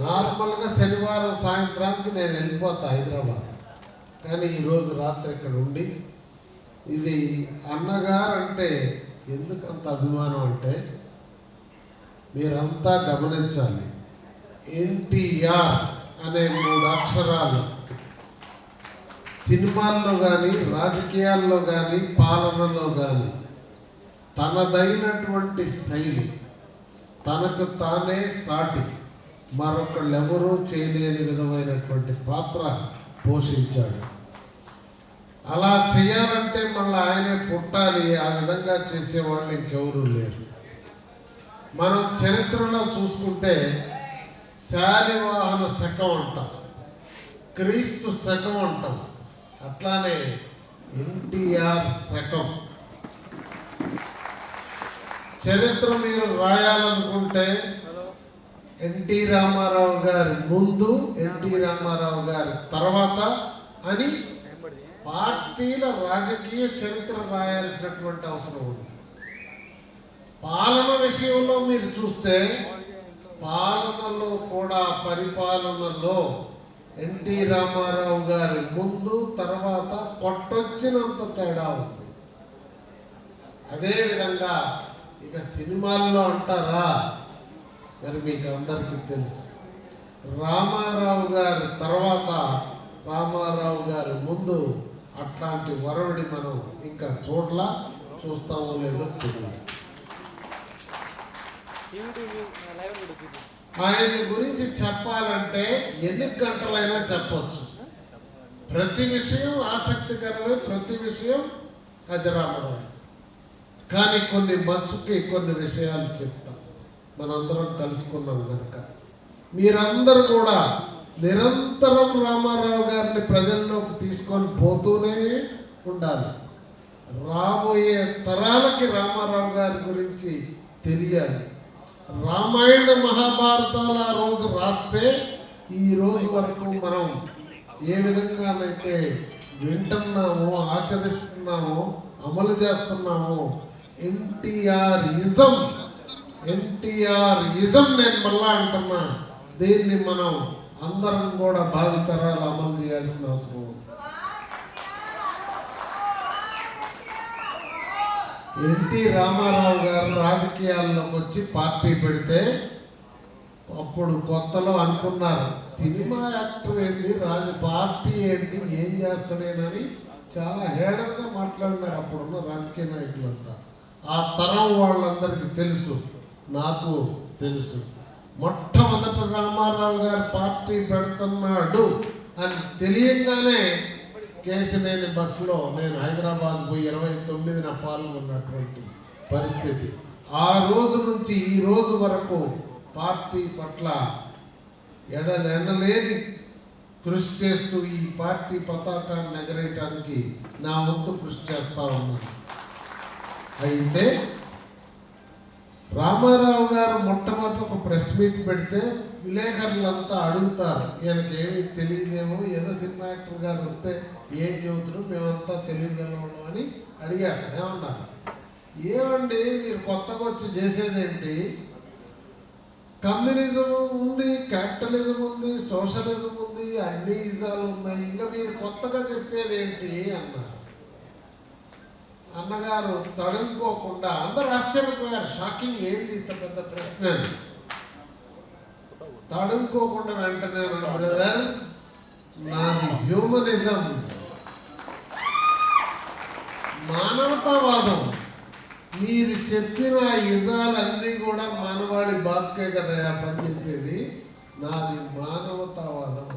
నార్మల్గా శనివారం సాయంత్రానికి నేను వెళ్ళిపోతా హైదరాబాద్. కానీ ఈరోజు రాత్రి ఇక్కడ ఉండి ఇది అన్నగారు అంటే ఎందుకు అంత అభిమానం అంటే మీరంతా గమనించాలి. ఎన్టీఆర్ అనే మూడు అక్షరాలు సినిమాల్లో కానీ రాజకీయాల్లో కానీ పాలనలో కానీ తనదైనటువంటి శైలి తనకు తానే సాటి. మరొకళ్ళెవరూ చేయలేని విధమైనటువంటి పాత్ర పోషించాడు. అలా చేయాలంటే మళ్ళీ ఆయనే పుట్టాలి. ఆ విధంగా చేసేవాళ్ళు ఇంకెవరూ లేరు. మనం చరిత్రలో చూసుకుంటే శాలివాహన శకం అంటాం. క్రీస్తు శకం అంటాం. అట్లానే ఎన్టీఆర్ శకం. చరిత్ర మీరు రాయాలనుకుంటే ఎన్టీ రామారావు గారి ముందు ఎన్టీ రామారావు గారి తర్వాత అని పార్టీల రాజకీయ చరిత్ర రాయాల్సినటువంటి అవసరం ఉంది. పాలన విషయంలో మీరు చూస్తే పాలనలో కూడా పరిపాలనలో ఎన్టీ రామారావు గారి ముందు తర్వాత కొట్టొచ్చినంత తేడా ఉంది. అదేవిధంగా ఇక సినిమాల్లో అంటారా? అని మీకు అందరికీ తెలుసు. రామారావు గారి తర్వాత రామారావు గారి ముందు అట్లాంటి వరవడి మనం ఇంకా చూడలా చూస్తామో లేదో తెలియదు. ఆయన గురించి చెప్పాలంటే ఎన్ని గంటలైనా చెప్పచ్చు. ప్రతి విషయం ఆసక్తికరమే ప్రతి విషయం అజరామరమే కానీ కొన్ని మచ్చుకి కొన్ని విషయాలు చెప్తాం మనందరం కలుసుకున్నాం కనుక మీరందరూ కూడా నిరంతరం రామారావు గారిని ప్రజల్లోకి తీసుకొని పోతూనే ఉండాలి. రాబోయే తరాలకి రామారావు గారి గురించి తెలియాలి. రామాయణ మహాభారతాలు ఆ రోజు రాస్తే ఈ రోజు వరకు మనం ఏ విధంగానైతే వింటున్నామో ఆచరిస్తున్నామో అమలు చేస్తున్నామో ఎన్టీఆర్ ఇజం ఎన్టీఆర్ ఇజం నేను మళ్ళా అంటున్నా. దీన్ని మనం అందరం కూడా భావితరాలు అమలు చేయాల్సిన అవసరం ఎన్టీ రామారావు గారు రాజకీయాల్లోకి వచ్చి పార్టీ పెడితే అప్పుడు కొత్తలో అనుకున్నారు సినిమా యాక్టర్ ఏంటి రాజ పార్టీ ఏంటి ఏం చేస్తాడేనని చాలా హేళనగా మాట్లాడినారు అప్పుడున్న రాజకీయ నాయకులంతా. ఆ తరం వాళ్ళందరికీ తెలుసు. నాకు తెలుసు. మొట్టమొదట రామారావు గారు పార్టీ పెడుతున్నాడు అని తెలియగానే కేసినేని బస్సులో నేను హైదరాబాద్ పోయి ఇరవై తొమ్మిదిన పాల్గొన్నటువంటి పరిస్థితి. ఆ రోజు నుంచి ఈ రోజు వరకు పార్టీ పట్ల ఎడలెనలేని కృషి చేస్తూ ఈ పార్టీ పతాకాన్ని ఎగరేయటానికి నా వంతు కృషి చేస్తా ఉన్నాను. అయితే రామారావు గారు మొట్టమొదటి ఒక ప్రెస్ మీట్ పెడితే విలేకరులంతా అడుగుతారు ఈయనకి తెలియదేమో ఏదో సినిమా యాక్టర్ గారు వస్తే ఏం చెబుతున్నారు మేమంతా తెలియగలము అని అడిగారు ఏమన్నారు? ఏమండి మీరు కొత్తగా వచ్చి చేసేదేంటి కమ్యూనిజం ఉంది క్యాపిటలిజం ఉంది సోషలిజం ఉంది అన్ని ఇజాలు ఉన్నాయి ఇంకా మీరు కొత్తగా చెప్పేది ఏంటి? అన్నారు. అన్నగారు తడుముకోకుండా అందరు ఆశ్చర్యపోయారు. షాకింగ్ ఏంది ఇంత పెద్ద ప్రశ్న. తడుముకోకుండా వెంటనే బ్రదర్ నాది హ్యూమనిజం మానవతావాదం మీరు చెప్పిన యుగాలన్నీ కూడా మానవాళి బాధకే కదా పనిచేసేది నాది మానవతావాదం.